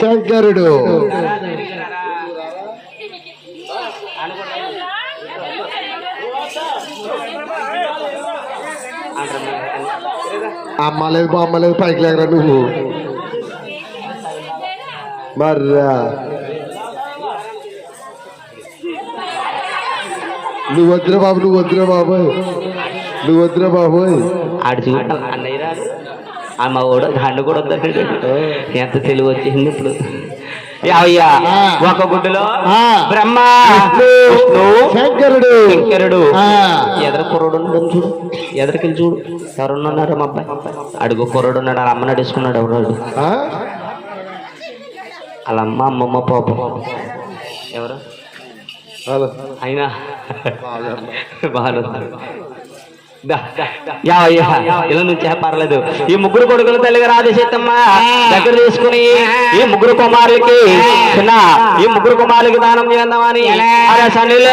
శంకరుడు. అమ్మ లేదు బామ్మ లేదు పైకి లేకరా నువ్వు. మర్రా. నువ్వు వద్దురా బాబు నువ్వు వద్దురా బాబోయ్. నువ్వు వద్దురా బాబోయ్. ఆడు చూడ. అన్నయ్య రాడు ఆ మా ఓడు హండు కూడా వద్దన్నాడు ఎంత తెలివి వచ్చింది ఇప్పుడు. యావయ్యా ఒక గుడ్డులో. బ్రహ్మ శంకరుడు. శంకరుడు. ఎదర కుర్రోడు ఉన్నాడు చూడు. ఎదరికెళ్ళి చూడు. ఎవరున్నారు మా అబ్బాయి? అడుగు కుర్రోడు ఉన్నాడు? అమ్మ నడుచుకున్నాడు? ఎవరు? వాళ్ళ అమ్మ అమ్మమ్మ పాప. ఎవరు. అయినా? బాగున్నారు ఇలా నుంచి పర్లేదు. ఈ ముగ్గురు కొడుకులు తల్లిగా రాధేశత్తమ్మ దగ్గర తీసుకుని ఈ ముగ్గురు కుమారులకి చిన్న ఈ ముగ్గురు కుమారులకి దానం చేద్దామని అరే సన్నిలో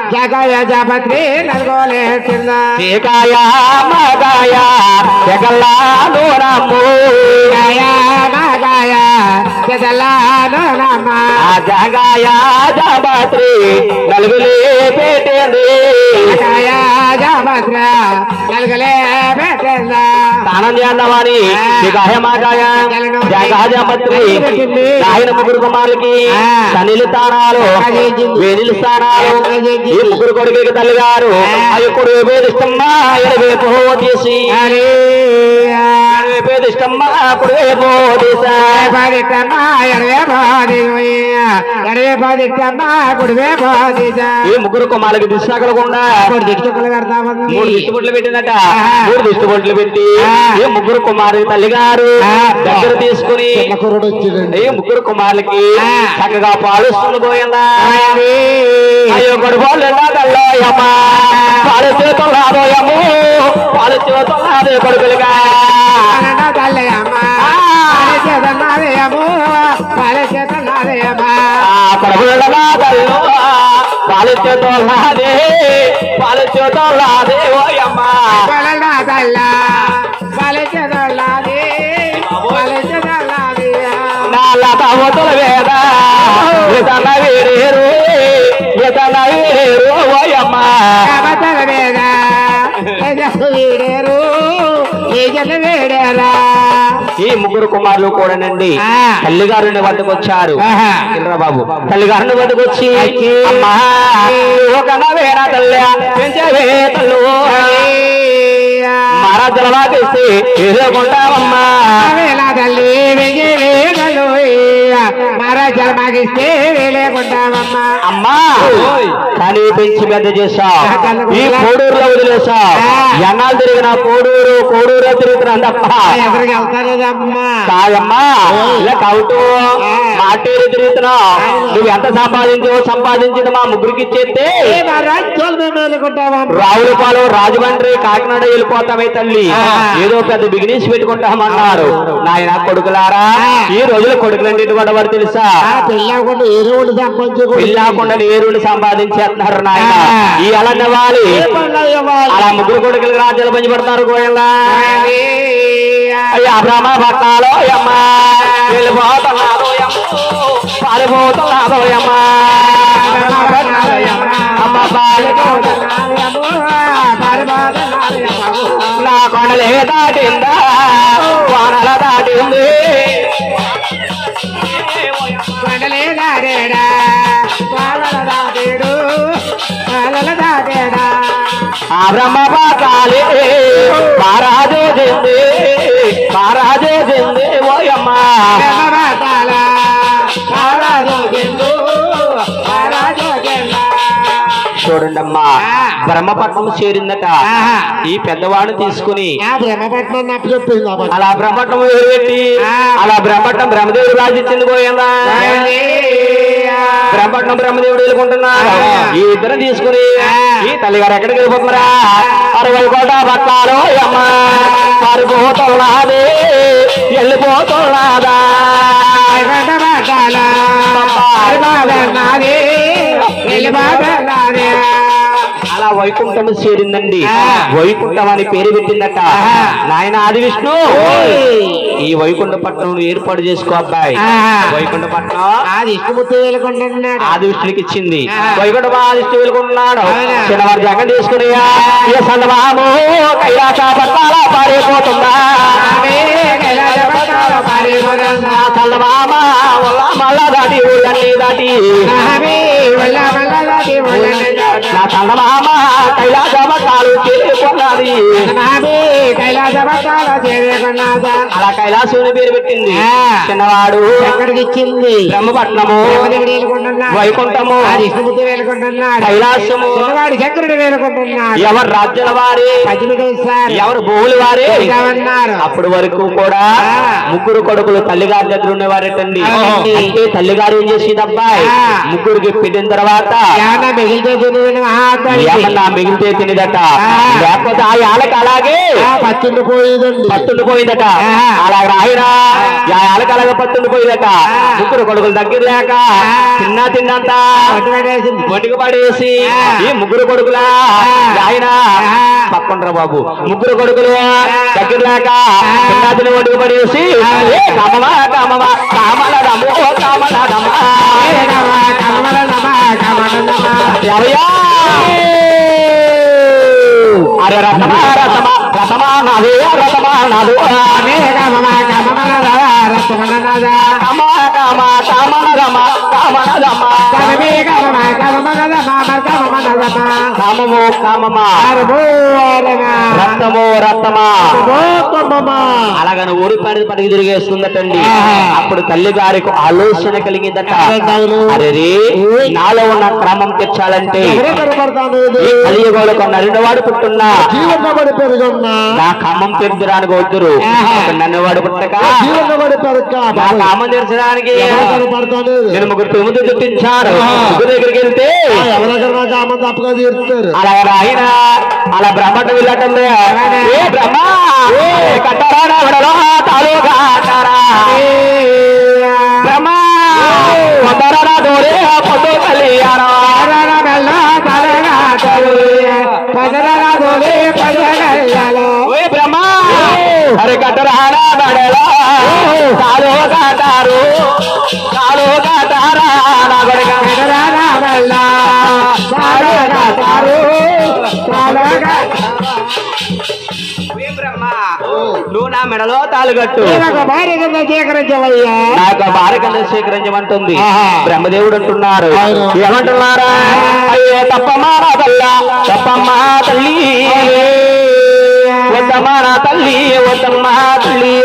కాయ జాపత్రి నలుగులెట్టేరమ్మా చీకాయ మగాయ చెక్కల్లా నూనమ్ము ఆ జగాయ జాపత్రి నలుగులే పెట్టేది. స్నానం చేద్దామని చీకాయ మగాయ జగా జాపత్రి ఆయన ముగ్గురు కుమారులకి సనిలు స్థానాలు వేదిలు స్థానాలు ఈ ముగ్గురు కొడుకులకి తల్లి గారు కొడుకు వేదిష్టమ్మా ఎడవేపు తీసి ఈ ముగ్గురు కుమారులకి దిశాకలకుండా మూడు దిష్టి బొట్లు పెట్టినట మూడు దిష్టి బొట్లు పెట్టి ఈ ముగ్గురు కుమారులకి తల్లి గారు దగ్గర తీసుకుని ఈ ముగ్గురు కుమారులకి చక్కగా పాలుస్తుంది పోయిందా? అయ్యో పాలు చేతులాదోయము పాలు చేతులాదే కొడుకులుగా. ఆ. కొడుకుల కల్లో పాలు చేతులాదే పాలు చేతులాదే ఓయమ్మా నాల తమతుల వేద ఇతన వీరేరు ఇతన వీరేరు ఓయమ్మా. ఈ ముగ్గురు కుమారులు కూడానండి. తల్లిగారుని వద్దకు వచ్చారు. బాబు. తల్లిగారుని వద్దకు వచ్చి మహారాజుల తల్లి వేలేకుంటామమ్మా అమ్మా. కానీ పెంచి పెద్ద చేశావు ఈ కోడూరులో వదిలేశావు ఎన్నాళ్ళు తిరిగిన కోడూరు కోడూరు తిరుగుతున్నాను తప్ప కాదమ్మా ఇలా కౌటు మాటేరు తిరుగుతున్నావు నువ్వు ఎంత సంపాదించావు సంపాదించింది మా ముగ్గురికి ఇచ్చేస్తే. రావులపాలెం రాజమండ్రి కాకినాడ వెళ్ళిపోతామే తల్లి. ఏదో పెద్ద బిగినీస్ పెట్టుకుంటామన్నారు. నాయన కొడుకులారా ఈ రోజుల కొడుకులంటే వారు తెలుసా? పెళ్ళకుండా ఎరువులు సంపాదించుకో పెళ్ళాకుండా నేరుని సంపాదించేస్తున్నారు నాయన. ఈ అలన్నవాలి అలా ముగ్గురు కొడుకులు రాజ్యాలు పంచిపెడతారు గోయల్లా అయ్యా బ్రహ్మ భక్తాలో అమ్మ అమ్మ అమ్మ నా కొండలే దాటిందా? వానల దాటింది. ఆ బ్రహ్మ పాకాలి పారాజేసింది పారాజేసింది ఓయమ్మ చూడండమ్మా బ్రహ్మపట్నం చేరిందట. ఈ పెద్దవాడిని తీసుకుని. అలా బ్రహ్మపట్నం. అలా బ్రహ్మపట్నం బ్రహ్మదేవుడు రాజిచ్చింది పోయిందా? బ్రహ్మపట్నం బ్రహ్మదేవుడు వెళ్ళుకుంటున్నాడు ఆ. ఈ ఇద్దరు తీసుకుని. ఈ తల్లిగారు ఎక్కడికి వెళ్ళిపోతున్నారా అరవై కోట పట్టాలు అమ్మ పారిపోతున్నాదే? వెళ్ళిపోతున్నాది. వైకుంఠం చేరిందండి. వైకుంఠం అని పేరు పెట్టిందట. నాయన ఆది విష్ణు. ఈ వైకుంఠ పట్నం ఏర్పాటు చేసుకో అబ్బాయి ఆహా. వైకుంఠ పట్నం అది ఇష్టముత్తు వెళ్ళుకుంటున్నాడు ఆది విష్ణునికి ఇచ్చింది. వైకుంఠ ఆదిష్టి వెళ్ళుకుంటున్నాడు అవునా. చిన్నవారి జగన్ తీసుకుని ఏ సందమాము కైలాస పట్టాల పారిపోతుందా మళ్ళా దాటి దాటి నా సందమామ కైలాస చేరుకున్నది కైలాస? అలా కైలాసుని పేరు పెట్టింది. చిన్నవాడు ఎక్కడికి ఇచ్చింది బ్రహ్మపట్నము వైకుంఠము వేలుకుంటున్నాడు కైలాసము. చిన్నవాడు శంకరుడు వేలుకుంటున్నాడు. ఎవరు రాజ్యాల వారి? ఎవరు భూములు వారి? అప్పటి వరకు కూడా. ముగ్గురు కొడుకులు తల్లిగారి దగ్గర ఉండేవారటండి. అంటే తల్లిగారు ఏం చేసేది అబ్బాయి. ముగ్గురికి పెట్టిన తర్వాత మిగిలితే ఏమన్నా మిగిలితే తినేదట. లేకపోతే ఆ యాలకి అలాగే పచ్చుండిపోయేదండి పట్టుండిపోయిందట ఆ. అలా రాయినా ఆ యాలకి అలాగే పట్టుండిపోయిందట ఆ. ముగ్గురు కొడుకులు దగ్గర లేక. తిన్నా తిన్నంత ఒంటికి పడేసి. ఈ ముగ్గురు కొడుకులా. ఆయన. పక్కండ్రా బాబు ముగ్గురు కొడుకులు దగ్గర లేక ఆ. చిన్నాతిని ఒంటికి పడేసి కమల కమల రథమా రథమా నాదు రథమా నాదు అనే కమల కమల రసమన నాద కామ కామ కామన రమ రమ కమల కమల నమ కమల నమ కామము కామమా. రక్తమా కమమ అలాగని ఊరి పడి పడికి తిరిగేస్తుందటండి. అప్పుడు తల్లి గారికి ఆలోచన కలిగిందట. అరే నాలో ఉన్న క్రమం తెచ్చాలంటే కనపడతాను ఈ కలియుగంలో నరినవాడు పుట్టున్నా. నా కామం తీర్చడానికి వద్దురు. నన్ను వాడు పుట్టక. నా తీర్చడానికి నేను ముగ్గురు తొమ్మిది. ముగ్గురు దగ్గరికి వెళ్తే అలా ఆయన అలా బ్రహ్మట వెళ్ళటండి ఏ బ్రహ్మ! కట్టారా బ్రహ్మ! పొందరా దూరే ఓయ్ అరే కట్టరారా బడలో కాలు కాటారు కాలు కాటారా నా కొడుక ఓయ్ బ్రహ్మ నువ్వు నా మెడలో తాలు కట్టు సేకరించవయ్యా నాకు భార్య స్వీకరించమంటుంది. బ్రహ్మదేవుడు అంటున్నారు. ఏమంటున్నారా అయ్యే తప్పమ్మా తల్ల తప్పమ్మా తల్లి వద్దమ్మా నా తల్లి. వద్దమ్మా తల్లి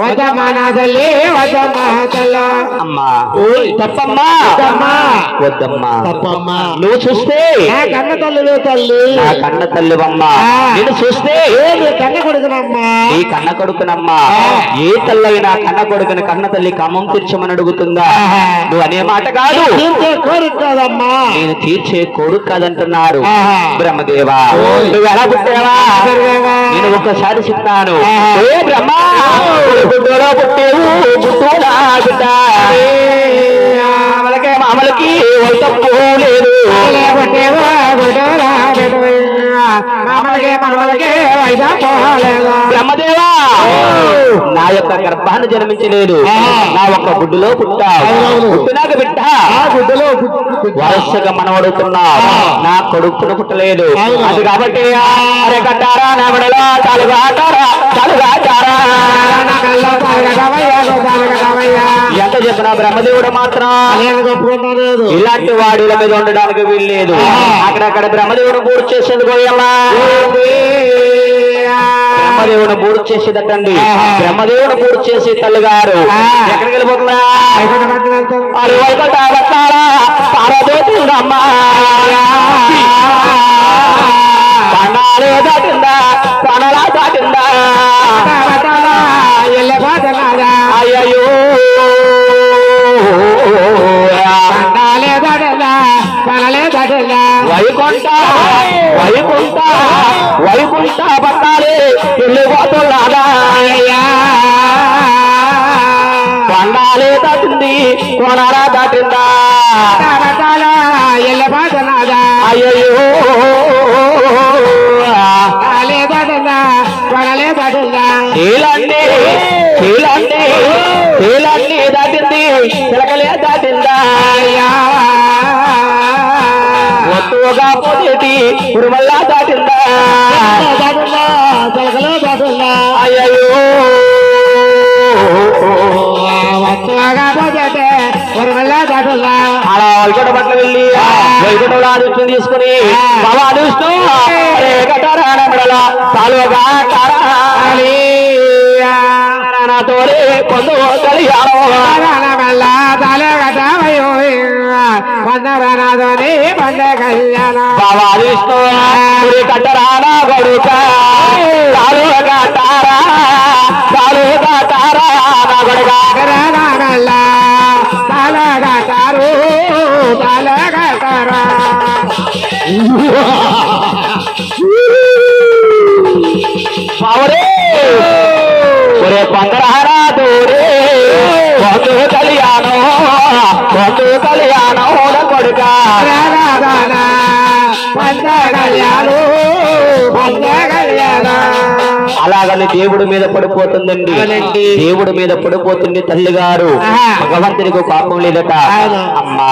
వదమానదల్లే వదమానదలో అమ్మా. తప్పమ్మా. వద్దమ్మా. వద్దమ్మా తప్పమ్మా. నువ్వు చూస్తే. నా కన్న తల్లివే తల్లి. నా కన్న తల్లివమ్మా. నేను చూస్తే. కన్న కొడుకునమ్మా. నీ కన్న కొడుకునమ్మా. ఏ తల్లైనా కన్న కొడుకుని కన్న తల్లి కమ్మం తీర్చమని అడుగుతుందా. నువ్వు అనే మాట కాదు. తీర్చే కోరిక కాదమ్మా. నేను తీర్చే కొడుకు కాదంటున్నారు. బ్రహ్మదేవా. నువ్వు ఎలా పుట్టావా? నేను ఒక్కసారి చెప్తాను. ఏ బ్రహ్మ పుట్టేవు బిడ్డ తప్పు లేదు పోలేదా బ్రహ్మదేవా నా యొక్క గర్భాన్ని జన్మించలేదు. నా ఒక్క గుడ్డులో అవునవును. పుట్టినాక బిడ్డ గుడ్డలో వరుసగా మనవడుతున్నావు ఆ. నా కొడుకును పుట్టలేదు. అది కాబట్టి నా ఎంత చెప్పినా బ్రహ్మదేవుడు మాత్రం ఇలాంటి వాడిల మీద ఉండడానికి వీల్లేదు. అక్కడక్కడ బ్రహ్మదేవుడు పూర్తి చేసేందుకు పోయాలా బ్రహ్మదేవుని పూర్తి చేసేదటండి. బ్రహ్మదేవుని పూర్తి చేసి తల్లిగారు. ఎక్కడికి దాటిందా? పనలా దాటిందా? అయ్యయ్యో. వైకుంఠ వైకుంఠ వైకుంఠ పట్టాలి. వెళ్ళిపోతున్నాడా పండాలే దాటింది కొనరా దాటిందా? అయ్యయ్యో. చీలండి చీలండి చీలండి దాటింది? తీసుకుని బాబా కట్టారా తాలుగా తోడే పొందు కలియాలో బాబా అదృష్టం కట్టరానా గడుక. తాలుగా తారా తాలుగా తారా నా గడుక పావరే ఒరే పందరహారా దూరే పొందు కళ్యాణం పొందు కళ్యాణం కొడుక అలాగని దేవుడి మీద పడిపోతుందండి. దేవుడి మీద పడిపోతుంది తల్లి గారు. భగవంతునికి పాపం లేదట. అమ్మా.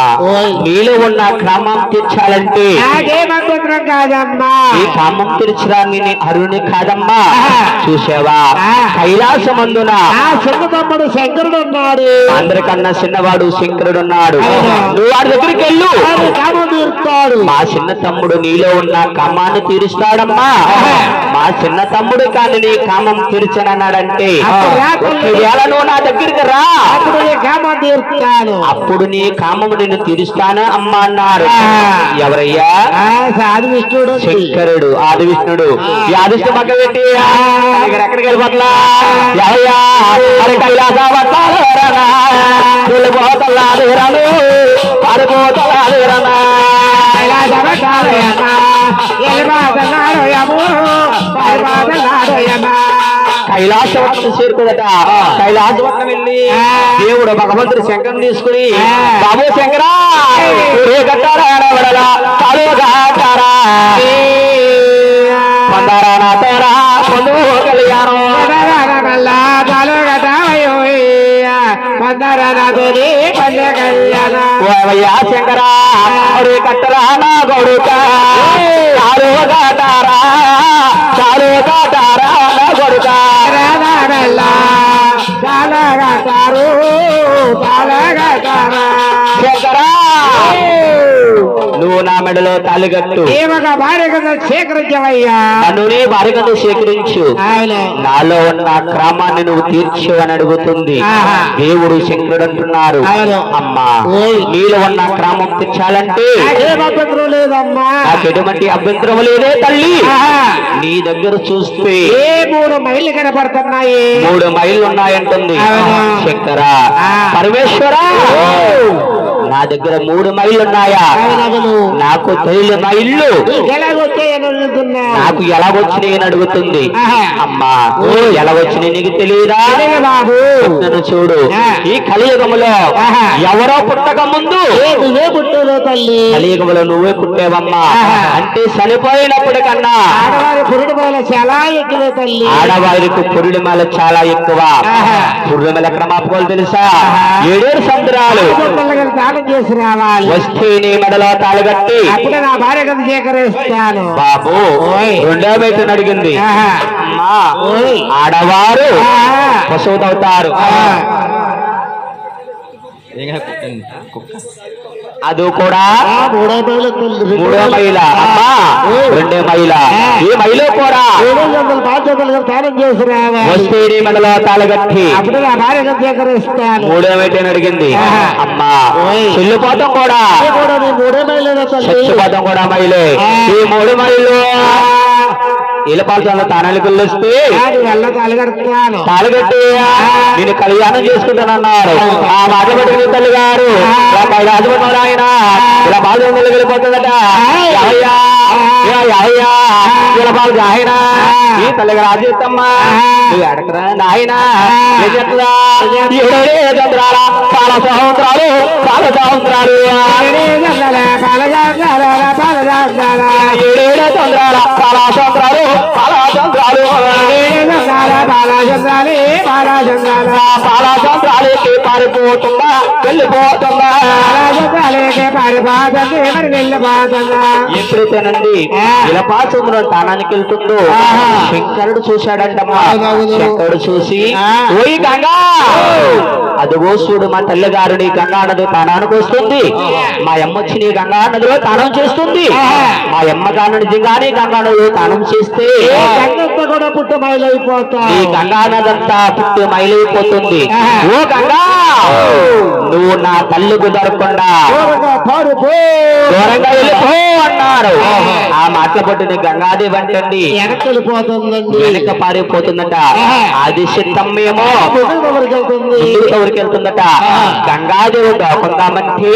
నీలో ఉన్న క్రమం తీర్చాలంటే ఈ కామం తీర్చడాన్ని అరుణి కాదమ్మా. చూసావా. కైలాసమందున తమ్ముడు శంకరుడు ఉన్నాడు అందరికన్నా చిన్నవాడు శంకరుడున్నాడు అవును. నువ్వు వాడి దగ్గరికి వెళ్ళు మా చిన్న తమ్ముడు నీలో ఉన్న కామాన్ని తీరుస్తాడమ్మా ఆహా. మా చిన్న తమ్ముడు కానీ నీ కామం తీర్చనన్నాడంటే ఒకవేళ నువ్వు నా దగ్గరికి రా. అప్పుడు నీ కామము నేను తీరుస్తాను అమ్మా అన్నారు. ఎవరయ్యా? ఆ, సాధు విష్ణుడు. శంకరుడు ఆది విష్ణుడు. ఈ ఆదిష్ట పక్క పెట్టి ఎక్కడికి వెళ్ళిపోట్లా ఎవయ్యా కైలాస రను రనా కైలాసవనం చేరుకోదట. కైలాసవనం వెళ్ళి దేవుడు భగవంతుడు శంకరం తీసుకుని బాబు శంకరా ఊరే ఓవయ్యా శంకరా ఊరే కట్టరా నా గౌడుక కాలు కాటారా నా తలగటారా. శంకరా నువ్వు నా మెడలో తాలిగట్టు ఈమెక భార్య కింద స్వీకరించవయ్యా నన్ను నీ భార్యను స్వీకరించు నాలో ఉన్న క్రమాన్ని నువ్వు తీర్చు అని అడుగుతుంది. దేవుడు శంకరుడు అంటున్నారు. అమ్మా. నీలో ఉన్న క్రమం తీర్చాలంటే నాకేం ఎటువంటి అభ్యంతరం లేదే తల్లి. నీ దగ్గర చూస్తే ఏ మూడు మైళ్ళు కనపడుతున్నాయి మూడు మైళ్ళు ఉన్నాయంటుంది. శంకరా. పరమేశ్వరా నా దగ్గర మూడు మైళ్ళు ఉన్నాయా. నాకు తొలి మైళ్ళు. నాకు ఎలా వచ్చినాయి అని అడుగుతుంది. అమ్మా ఎలా వచ్చినాయి నీకు తెలియదా బాబు. నన్ను చూడు. ఈ కలియుగములో. ఎవరో పుట్టక ముందు కలియుగములో నువ్వే పుట్టేవమ్మా. అంటే చనిపోయినప్పుడు కన్నా ఆడవారికి పురుడి మేల చాలా ఎక్కువ. పురుడి మేల క్రమాపకోలు తెలుసా? ఏడేడు సముద్రాలు దానం చేసి రావాలి వస్తే నీ మెడలో తాళగట్టి అప్పుడే నా భార్య కింద స్వీకరిస్తాను బాబు. రెండో బయట అడిగింది. ఆడవారు. పశువుతవుతారు ఆ. అది కూడా మూడో మైల. మైల అమ్మా రెండో మైల. ఈ మైలు కూడా వస్తేడి మెడలో తాళగట్టి. మూడో మెట్టని అడిగింది. అమ్మా చెల్లిపోతాం కూడా. చచ్చిపోతాం కూడా మైలే. ఈ మూడు మైళ్ళు ఇలపాల్సిన తానాలు పిల్లొస్తే అది వెళ్ళ తలగడుతున్నాను తాళగట్టి నేను కళ్యాణం చేసుకుంటానన్నారు. ఆ పట్టుకుని తల్లి గారు ఇలా ఆయన. ఇలా బాధ వెళ్ళిపోతుందట. ఎవయ్యా ఆయన ఈ నువ్వు నాయన. ఏం చెప్తుందా ఏడే చంద్రాల చాలా చంద్రాలు చాలా చంద్రాలు చాలా సహోదరాలకి పారిపోతుందా వెళ్ళిపోతుందా ఎప్పుడైతేనండి ఇలపాసములో తానానికి వెళ్తుందో శంకరుడు చూశాడంటమ్మా. శంకరుడు చూసి ఓయ్ గంగా! అదిగో చూడు మా తల్లి గారు నీ గంగా నది తానానికి వస్తుంది. మా అమ్మ వచ్చి నీ గంగా నదిలో తానం చేస్తుంది. మా అమ్మ గాను నిజంగానే గంగా నదిలో తానం చేస్తే కూడా గంగా నదంతా పుట్టి మైలైపోతుంది. ఓ గంగా! నువ్వు నా తల్లికి దొరకకుండా పారిపో దూరంగా వెళ్ళిపో అన్నారు. ఆ మాటలు పట్టిన గంగాదేవి అంటండి వెనక పారిపోతుందట. ఆది సిద్ధమేమో ఎవరికి వెళ్తుంది ఎవరికి వెళ్తుందట? గంగాదేవి దోకుందామంటే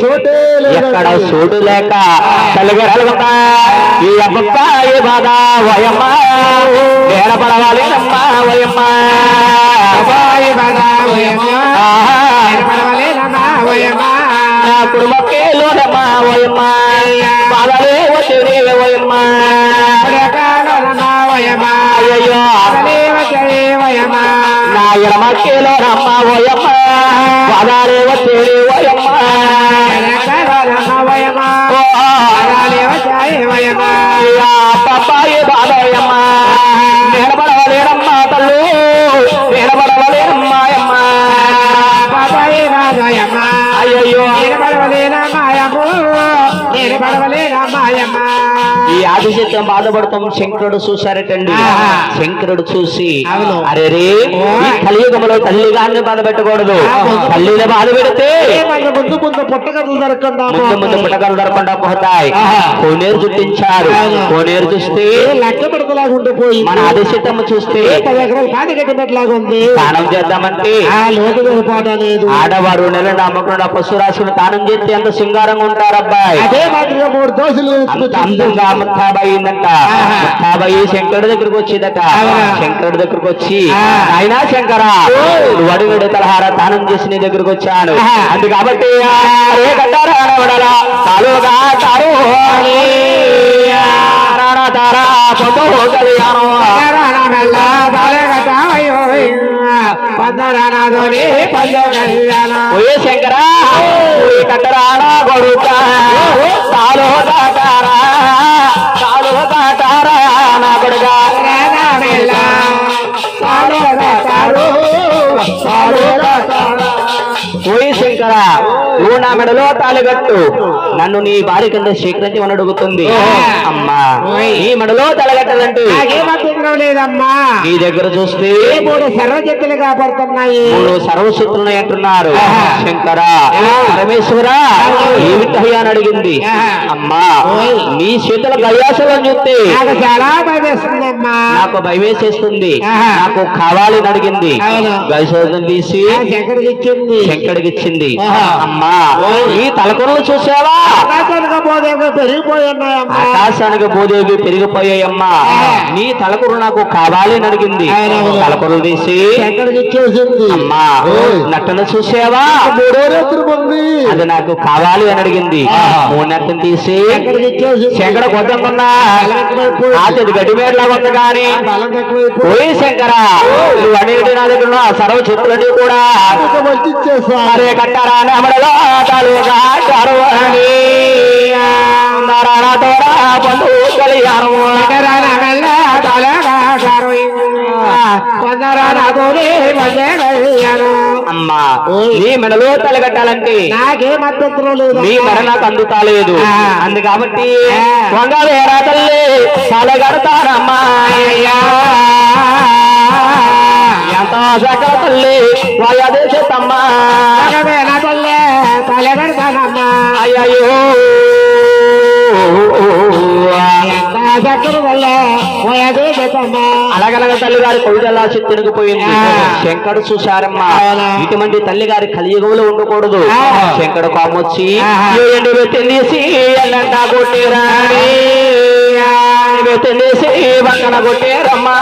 చోటే ఎక్కడ సోడు లేక తల్లిగరలుగా ఈ అబ్బప్ప ఏ బాధ వయమ్మ నేడపడవాలి అమ్మ. వయమ్మ కుటుంబకేలోనమ్మ వయమ్మ బాధలే వచ్చే వయమ్మ అయ్యో నా ఎడమకేలోనమ్మ వయమ్మ బాధలే వచ్చే వయమ్మ పప్పాయి బాధయమ్మ నిలబడవలేనమ్మ తల్లు. నిలబడవలేనమ్మా ఈ ఆదిశత్యం బాధపడతాం. శంకరుడు చూశారటండి. శంకరుడు చూసి. అరే రే కలియుగంలో తల్లి గారిని బాధ పెట్టకూడదు. తల్లిని బాధ పెడితే ముందు ముందు పుట్టగతులు దొరకకుండా ముందు ముందు పుట్టగలు దొరకకుండా పోతాయి. కోనేరు చుట్టించారు. అవును. కోనేరు చూస్తే లెక్క పెడతలాగా ఉండిపోయి. మన ఆదిశత్యం చూస్తే పది ఎకరాలు పాతి కట్టినట్లాగా ఉంది. స్నానం చేద్దామంటే లేదు. ఆడవారు నెల నమ్మకుండా పశు రాశులు దానం చేస్తే ఎంత శృంగారంగా ఉంటారు అబ్బాయి అదే మాదిరిగా మూడు దోశలు అందంగా ముత్తాబాయి ఉందంట ఆహా. ముత్తాబాయి శంకరుడి దగ్గరకు వచ్చిందట? శంకరుడి దగ్గరకు వచ్చి ఆ. అయినా శంకరా అడుగుడు తలహార దానం చేసి నీ దగ్గరకు వచ్చాను. అందు కాబట్టి తారు కళ్యాణం ఓయే శంకరా ఓయే కట్టరానా కొడుక తాలో దాటారా తాలో దాటారా నా కొడుక ఓయే నువ్వు నా మెడలో తాళగట్టు నన్ను నీ భార్య కింద స్వీకరించి అని అడుగుతుంది అమ్మా నీ మెడలో తలగట్టదంటే లేదమ్మా. నీ దగ్గర చూస్తే మూడు సర్వజతులు కాబడుతున్నాయి మూడు సర్వశక్తులు అంటున్నారు. శంకర పరమేశ్వర ఏమిటయ్యా అని అడిగింది. అమ్మా నీ చేతుల గయాసలను చూస్తే నాకు చాలా భయమేస్తుందమ్మా. నాకు భయమేసేస్తుంది ఆహా. నాకు కావాలి అడిగింది. గయసోదం తీసి శంకరికి ఇచ్చింది. అమ్మా ఈ తలకొనలు చూసావా? ఆకాశానికి భూదేవి పెరిగిపోయాయమ్మా. నీ తలకొరు నాకు కావాలి అని అడిగింది. తలకొరలు తీసి అమ్మా. నట్టను చూసావా? అది నాకు కావాలి అని అడిగింది. మూన్నెత్తను తీసి శంకర కొద్దకున్నా ఆతది గడ్డి మేడలా ఉంది కానీ. ఓయ్ శంకర నువ్వు అనేది నా దగ్గర సర్వ చెప్పులన్నీ కూడా అరే కట్టారా అమ్మా నీ మెడలో తలగట్టాలంటే నాకే మద్దతు లేదు. నీ మెడ నాకు అందుతాలేదు. అందు కాబట్టి ఆ. వంగవేరా తల్లి తలగడతానమ్మా సకల తల్లి తల పెడతానమ్మా అయ్యో పోయేదే అలగలగ తల్లి గారి కవితలా తిరిగిపోయింది ఆ. శంకడు చూశారమ్మా. ఇటువంటి తల్లి గారి కలియుగంలో ఉండకూడదు. శంకడు కామొచ్చి వెతినేసి ఎల్లంటా కొట్టేరా పక్కన కొట్టేరమ్మా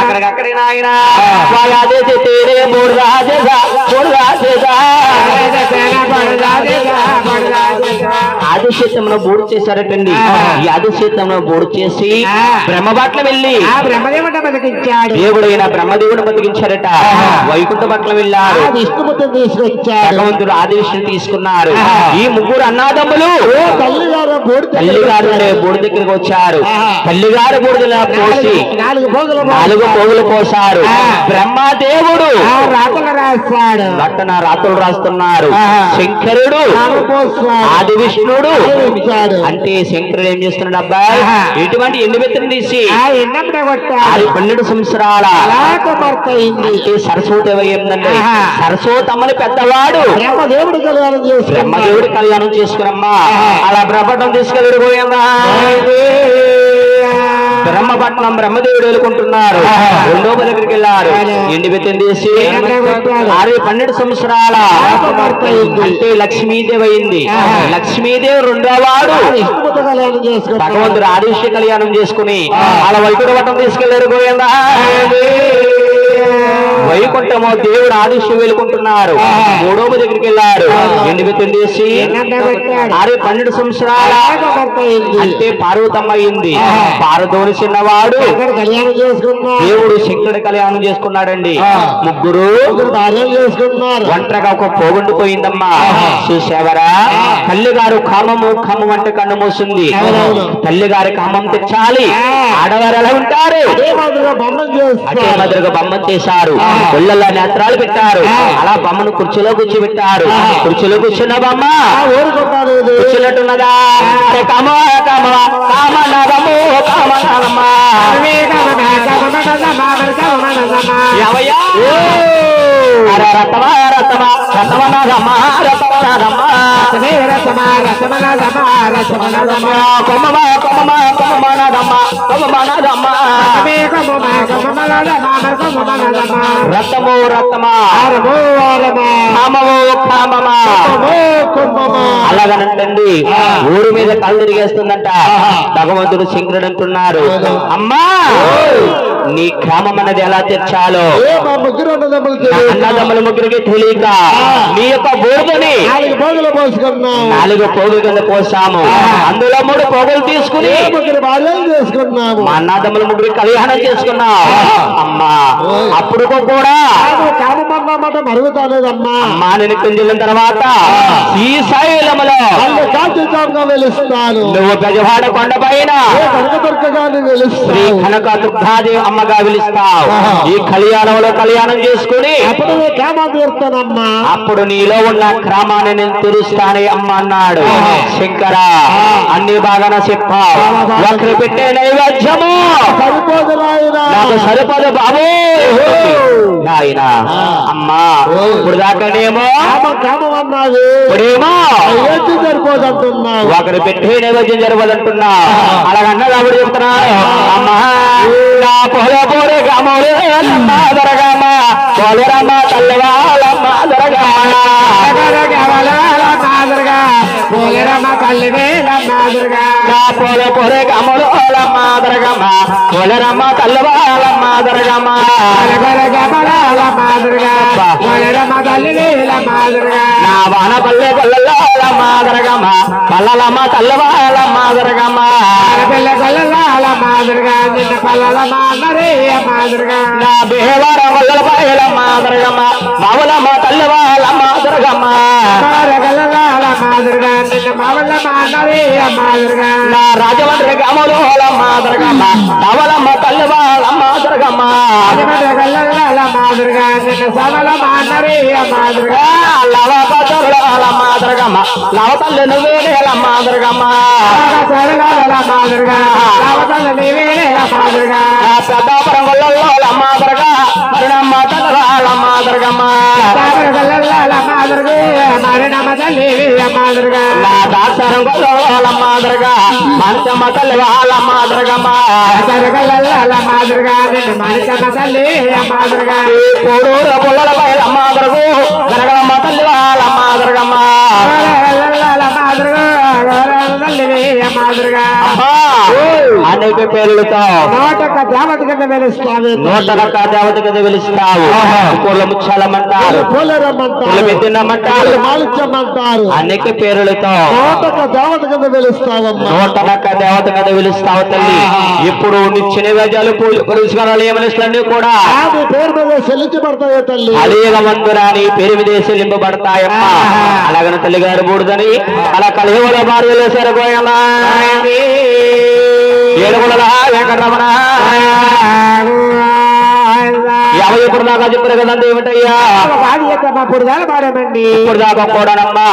అక్కడికక్కడి నాయన. తేరే మూడు రాజేసా మూడు రాజేసా ఆదిశేతంలో బోర్డు చేశారటండి. ఈ ఆదిశేతంలో బోర్డు చేసి. బ్రహ్మబాట్ల వెళ్ళి బ్రహ్మదేవుడ బతికించాడు. దేవుడైన బ్రహ్మదేవుడు బతికించారట. వైకుంఠ పట్ల వెళ్ళారు విష్ణుమూర్తిని తీసుకొచ్చాడు. భగవంతుడు ఆది విషయం తీసుకున్నారు. ఈ ముగ్గురు అన్నాదమ్ములు. తల్లి గారు బోర్డు దగ్గరికి వచ్చారు. తల్లి గారు బోర్డులా పోసి నాలుగు పోగులు నాలుగు పోగులు పోసారు. బ్రహ్మదేవుడు రాతలు రాస్తాడు. బట్టన రాతులు రాస్తున్నారు. శంకరుడు. ఆది విష్ణుడు. అంటే శంకరుడు ఏం చేస్తున్నాడు అబ్బాయి. ఇటువంటి ఎండు బెత్తను తీసి అది పన్నెండు సంవత్సరాల అంటే సరస్వతి ఆహా. సరస్వతమ్మని పెద్దవాడు. బ్రహ్మదేవుడు కళ్యాణం బ్రహ్మదేవుడి కళ్యాణం చేసుకురమ్మా అలా బ్రహ్మపట్నం తీసుకెళ్ళి పోయిందా బ్రహ్మపట్నం బ్రహ్మదేవుడు వెళ్ళుకుంటున్నారు ఆహా. రెండో దగ్గరికి వెళ్ళారు. ఎండి బెత్తం తీసి? ఆరు పన్నెండు సంవత్సరాల. అంటే లక్ష్మీదేవి అయింది. లక్ష్మీదేవి రెండో వాడు భగవంతుడు ఆదిశ్య కళ్యాణం చేసుకుని అలా వైకుంఠ పట్టం తీసుకెళ్ళారు గోవిందా వైకుంఠమో దేవుడు ఆదిశ్యం వెళ్ళుకుంటున్నారు. మూడోమ దగ్గరికి వెళ్ళారు ఎండి కొట్టాడు? ఆరు పన్నెండు సంవత్సరాల అంటే పార్వతమ్మ అయింది ఆహా. పార్వతోని చిన్నవాడు. దేవుడు శంకరుడి కళ్యాణం చేసుకున్నాడండి. ముగ్గురు ఒంటరిగా ఒక పోగొండిపోయిందమ్మా. చూసావరా. తల్లి గారు కామము కామం అంటే కన్ను మూసింది. తల్లి గారి కామం తెచ్చాలి. ఆడవారు ఎలా ఉంటారు? అదే మాదిరిగా బొమ్మ చేశారు. ఒళ్ళల్లో నేత్రాలు పెట్టారు. అలా బొమ్మను కుర్చీలో కూర్చోబెట్టారు. కుర్చీలో కూర్చున్న బొమ్మ. కూర్చున్నట్టున్నదా? కామ కామ కామ నగము కామ నగమా ఎవయ్యా అరే రతమా రతమా రతమ నగమా రతమ నగమా కొమ్మమా కొమ్మమా కొమ్మమా నగమా కొమ్మమా నగమా రతము రతమా కామము కామమా అలాగనంటండి ఊరు మీద కళ్ళు తిరిగేస్తుందంట. భగవంతుడు శంకరుడు అంటున్నారు. అమ్మా! నీ కామం అన్నది ఎలా తెచ్చాలో? అన్నదమ్ములు ముగ్గురికి తెలియక నీ యొక్క బోర్డుని నాలుగు పోగులు కింద పోసాము. అందులో మూడు పోగులు తీసుకుని మా అన్నదమ్ముల ముగ్గురికి కళ్యాణం చేసుకున్నాం. అమ్మా అప్పుడు కూడా మరుగుతానేదమ్మా అమ్మా నేను కుంజిల్లిన తర్వాత ఈ శైలములో వెలుస్తాను నువ్వు గజవాడ కొండ పైన శ్రీ కనక దుర్గాదేవి అమ్మగా పిలుస్తావు. ఈ కళ్యాణంలో కళ్యాణం చేసుకుని అప్పుడు తీరుతానమ్మా? నీలో ఉన్న క్రమాన్ని నేను తెలుస్తానే అమ్మ అన్నాడు. శంకర అన్ని బాగాన చెప్పావు. ఒకరు పెట్టే నైవేద్యము. సరిపోదు నాకు సరిపదు బాబు. నాయన ఆ. అమ్మా. ఇప్పుడు దాకానేమో ఇప్పుడేమో ఒకరు పెట్టే నైవేద్యం జరగదంటున్నా అలాగన్న కాబట్టి చెప్తున్నాడు అమ్మా నా పొల పోరే గమోరే అమ్మ దొరగమ్మ పోలేరమ్మ తల్లివాళ్ళమ్మ దొరగమ్మ నా పొల పోరే గమోలమ్మ దొరగమ్మ. పోలేరమ్మ తల్లివాళ్ళమ్మ దొరగమ్మ. నా వాన పల్లె పల్లెలమ్మ దొరగమ్మ. పల్లలమ్మ తల్లివాళ్ళమ్మ దొరగమ్మ. మాదిరిగా నిన్న పల్లల మాదరే నా బేవార వల్లల పాయల మాదరగమ్మ మావులమ్మ తల్లి వాళ్ళమ్మ దుర్గమ్మ. మారగలలాల మాదిరిగా నిన్న మవల మాదరే మాదిరిగా. నా రాజమండ్రి గ్రామంలో మాదరగమ్మ నవలమ్మ తల్లి వాళ్ళమ్మ దుర్గమ్మ. మారగలలాల మాదిరిగా సవల మాదరే మాదిరిగా. లవ పచ్చరుల మాదరగమ్మ లవ తల్లి నువ్వేల మాదరగమ్మ మాదిరిగా పెద్దాపురం గొల్లలో మాదరగా మరణమ్మ తల్లి వాళ్ళ మాదరగమ్మ మారగలలాల మాదిరిగా మరణమ తల్లి మాదిరిగా నా దాసరం గొల్లలో మాదరగా మంచమ్మ తల్లి వాళ్ళ మాదరగమ్మ సరగలలాల మాదిరిగా మనిషమ్మ తల్లి పుల్లల అనేక పేర్లతో నోటొక్క దేవత కింద వెలుస్తావి. నూట రక్క దేవత కింద పిలుస్తావు పూల ముచ్చాలమంటారు పూల మెత్తినమంటారు మాలిత్యమంటారు అనేక పేర్లతో. నోటక దేవత కింద వెలుస్తావమ్మా. నూట రక్క దేవత కింద పిలుస్తావు తల్లి ఇప్పుడు నిచ్చిన వేదాలు పూజ పురుషుకారాలు ఏమనిస్తాన్ని కూడా నీ పేరు మీద చెల్లించబడతాయో తల్లి. అలీగ మందురాని పేరు మీద చెల్లింపబడతాయమ్మా. అలాగన తల్లి గారు బూడుదని అలా కలియుగల భార్యలు సరిపోయమ్మా. ఏడుగుల వెంకటరమణ. యాభై ఇప్పుడు దాకా చెప్పారు కదండి ఏమిటయ్యా? ఇప్పుడు దాకా కూడానమ్మా